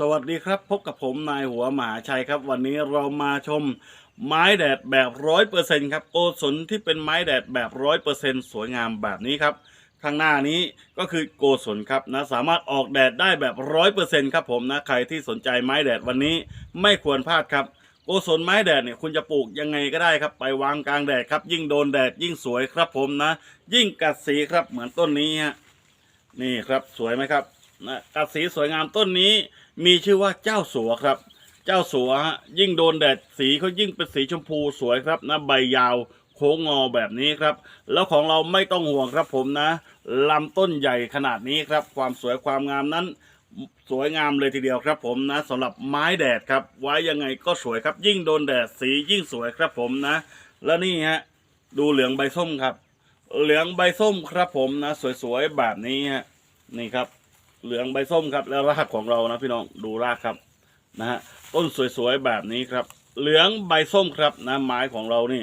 สวัสดีครับ พบกับผมนายหัวหมหาชัยครับ วันนี้เรามาชมไม้แดดแบบร้อยเปอร์เซ็นครับโกศลที่เป็นไม้แดดแบบร้อยเปอร์เซ็นสวยงามแบบนี้ครับ ข้างหน้านี้ก็คือโกศลครับนะสามารถออกแดดได้แบบร้อยเปอร์เซ็นครับผมนะใครที่สนใจไม้แดดวันนี้ไม่ควรพลาดครับ โกศลไม้แดดเนี่ยคุณจะปลูกยังไงก็ได้ครับ ไปวางกลางแดดครับ ยิ่งโดนแดดยิ่งสวยครับผมนะ ยิ่งกัดสีครับเหมือนต้นนี้ฮะนี่ครับสวยไหมครับนะกัดสีสวยงามต้นนี้ มีชื่อว่าเจ้าสัวครับ เจ้าสัวฮะยิ่งโดนแดดสีเขายิ่งเป็นสีชมพูสวยครับนะใบยาวโค้งงอแบบนี้ครับ แล้วของเราไม่ต้องห่วงครับผมนะลำต้นใหญ่ขนาดนี้ครับ ความสวยความงามนั้น สวยงามเลยทีเดียวครับผมนะสำหรับไม้แดดครับ ไว้ยังไงก็สวยครับ ยิ่งโดนแดดสียิ่งสวยครับผมนะ แล้วนี่ฮะดูเหลืองใบส้มครับ เหลืองใบส้มครับผมนะ สวยๆแบบนี้ฮะนี่ครับ เหลืองใบส้มครับ แล้วรากของเรานะพี่น้องดูรากครับนะฮะต้นสวยๆแบบนี้ครับ เหลืองใบส้มครับนะไม้ของเรานี่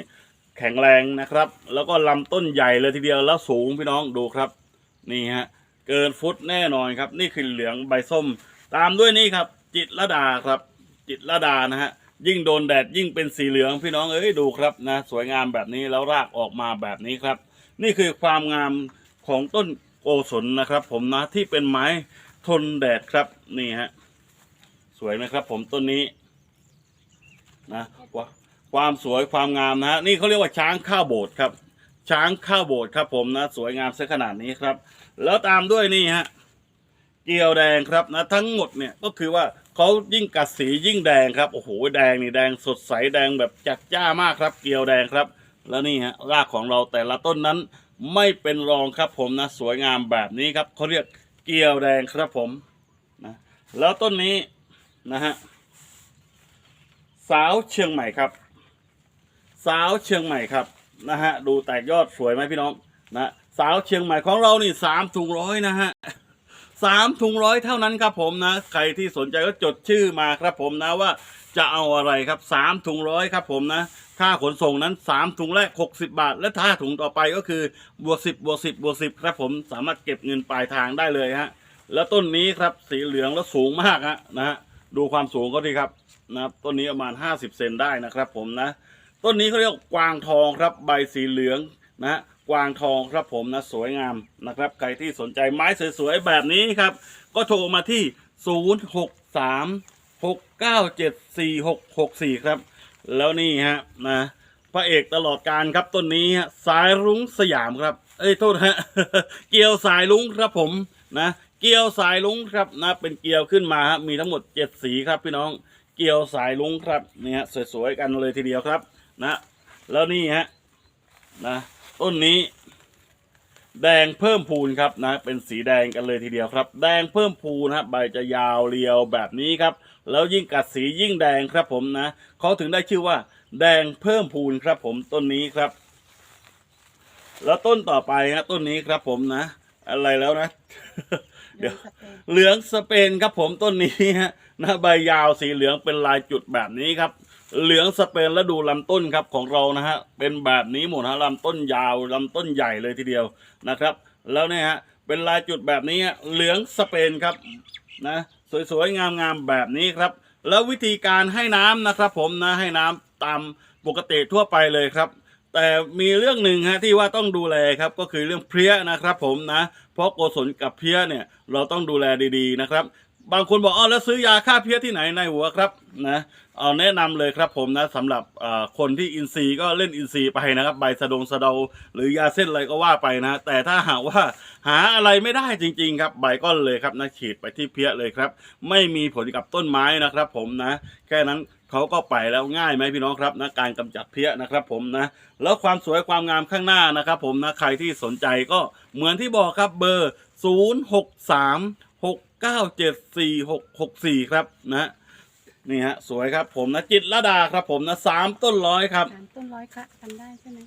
แข็งแรงนะครับ แล้วก็ลำต้นใหญ่เลยทีเดียวแล้วสูงพี่น้องดูครับ นี่ฮะเกินฟุตแน่นอนครับ นี่คือเหลืองใบส้ม ตามด้วยนี่ครับ จิตรดาครับ จิตรดานะฮะยิ่งโดนแดดยิ่งเป็นสีเหลืองพี่น้องเอ้ยดูครับนะ สวยงามแบบนี้แล้วรากออกมาแบบนี้ครับ นี่คือความงามของต้น โกศลนะครับ ผมนะที่เป็นไม้ทนแดดครับนี่ฮะสวยไหมครับ ผมต้นนี้นะวความสวยความงามนะฮะนี่เขาเรียกว่าช้างข้าวโบสครับ ช้างข้าวโบสครับ ผมนะสวยงามซะขนาดนี้ครับ แล้วตามด้วยนี่ฮะเกียวแดงครับนะทั้งหมดเนี่ยก็คือว่าเขายิ่งกัดสียิ่งแดงครับโอ้โหแดงนี่แดงสดใสแดงแบบจัดจ้ามากครับ เกียวแดงครับ แล้วนี่ฮะรากของเราแต่ละต้นนั้น ไม่เป็นรองครับผมนะสวยงามแบบนี้ครับเขาเรียกเกียวแดงครับผมนะแล้วต้นนี้นะฮะสาวเชียงใหม่ครับ สาวเชียงใหม่ครับนะฮะดูแตกยอดสวยไหมพี่น้องนะสาวเชียงใหม่ของเรานี่สามถุงร้อยนะฮะสามถุงร้อยเท่านั้นครับผมนะใครที่สนใจก็จดชื่อมาครับผมนะว่าจะเอาอะไรครับสามถุงร้อยครับผมนะ ค่าขนส่งนั้นสามถุงแรกหกสิบาท และถ้าถุงต่อไปก็คือบวกสิบบวกสิบบวกสิบครับผมสามารถเก็บเงินปลายทางได้เลยฮะแล้วต้นนี้ครับสีเหลืองแล้วสูงมากฮะนะฮะดูความสูงก็ดีครับนะครับต้นนี้ประมาณห้าสิบเซนได้นะครับผมนะ ต้นนี้เขาเรียกกวางทองครับใบสีเหลืองนะฮะกวางทองครับผมนะสวยงามนะครับใครที่สนใจไม้สวยๆแบบนี้ครับ ก็โทรมาที่ 0 6 3 6 9 7 4 6 6 4 ครับ แล้วนี่ฮะนะพระเอกตลอดการครับต้นนี้ฮะสายรุ้งสยามครับ เอ้ยโทษฮะเกียวสายลุงครับผมนะเกียวสายลุงครับนะเป็นเกียวขึ้นมาฮะมีทั้งหมดเจ็ดสีครับพี่น้องเกียวสายลุงครับนี่ฮะสวยๆกันเลยทีเดียวครับนะ แล้วนี่ฮะนะต้นนี้ แดงเพิ่มพูนครับนะ เป็นสีแดงกันเลยทีเดียวครับ แดงเพิ่มพูนฮะใบจะยาวเรียวแบบนี้ครับ แล้วยิ่งกัดสียิ่งแดงครับผมนะเขาถึงได้ชื่อว่า แดงเพิ่มพูนครับผมต้นนี้ครับ แล้วต้นต่อไปฮะต้นนี้ครับผมนะ อะไรแล้วนะ เดี๋ยวเหลืองสเปนครับผมต้นนี้ฮะนะใบยาวสีเหลืองเป็นลายจุดแบบนี้ครับ เหลืองสเปนแล้วดูลำต้นครับของเรานะฮะเป็นแบบนี้หมดฮะลำต้นยาวลำต้นใหญ่เลยทีเดียวนะครับ แล้วเนี่ยฮะเป็นลายจุดแบบนี้เหลืองสเปนครับนะสวยๆงามๆแบบนี้ครับ แล้ววิธีการให้น้ำนะครับ ผมนะให้น้ำตามปกติทั่วไปเลยครับ แต่มีเรื่องหนึ่งฮะที่ว่าต้องดูแลครับก็คือเรื่องเพลี้ยนะครับ ผมนะ เพราะโกศลกับเพลี้ยเนี่ยเราต้องดูแลดีๆนะครับ บางคนบอกอ๋อแล้วซื้อยาฆ่าเพี้ยที่ไหนในหัวครับนะเอาแนะนำเลยครับผมนะสำหรับคนที่อินทรีก็เล่นอินทรีไปนะครับใบสะดงสะเดา หรือยาเส้นอะไรก็ว่าไปนะ แต่ถ้าหากว่าหาอะไรไม่ได้จริง ๆ ครับใบก้อนเลยครับนะฉีดไปที่เพี้ยเลยครับ ไม่มีผลกับต้นไม้นะครับ ผมนะ แค่นั้นเขาก็ไปแล้วง่ายไหมพี่น้องครับนะการกำจัดเพี้ยนะครับ ผมนะแล้วความสวยความงามข้างหน้านะครับ ผมนะใครที่สนใจก็เหมือนที่บอกครับเบอร์ 0 6 3 6 9 7 4 6 6 4 ครับนะนี่ฮะสวยครับผมนะจิตรลดาครับ ผมนะสามต้นร้อยครับสามต้นร้อยค่ะกันได้ใช่ไหม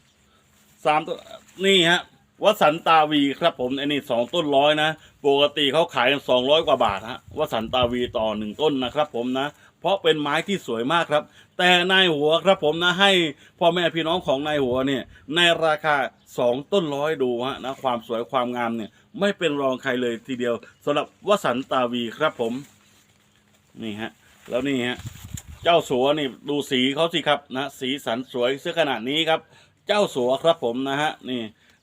สามต้นนี่ฮะวสันตาวีครับผมไอ้นี่สองต้นร้อยนะปกติเขาขายกันสองร้อยกว่าบาทฮะวสันตาวีต่อหนึ่งต้นนะครับผมนะ เพราะเป็นไม้ที่สวยมากครับ แต่นายหัวครับผมนะให้พ่อแม่พี่น้องของนายหัวเนี่ยในราคาสองต้นร้อยดูฮะนะความสวยความงามเนี่ย ไม่เป็นรองใครเลยทีเดียวสำหรับวสันตาวีครับผม นี่ฮะ แล้วนี่ฮะ เจ้าสัวนี่ดูสีเขาสิครับนะ สีสันสวยเสื้อขนาดนี้ครับ เจ้าสัวครับผมนะฮะ นี่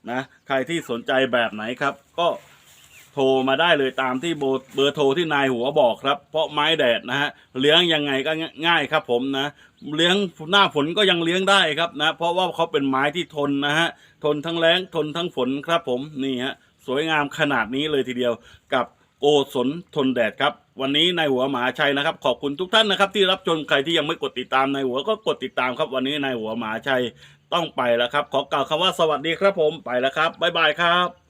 นะ ใครที่สนใจแบบไหนครับ ก็โทรมาได้เลยตามที่เบอร์โทรที่นายหัวบอกครับ เพราะไม้แดดนะฮะเลี้ยงยังไงก็ง่ายครับผมนะเลี้ยงหน้าฝนก็ยังเลี้ยงได้ครับนะ เพราะว่าเขาเป็นไม้ที่ทนนะฮะทนทั้งแรงทนทั้งฝนครับผมนี่ฮะ สวยงามขนาดนี้เลยทีเดียวกับโกศลทนแดดครับ วันนี้นายหัวหมาชัยนะครับ ขอบคุณทุกท่านนะครับ ที่รับชมใครที่ยังไม่กดติดตามนายหัวก็กดติดตามครับ วันนี้นายหัวหมาชัยต้องไปแล้วครับ ขอกล่าวคำว่าสวัสดีครับผมไปแล้วครับบ๊ายบายครับ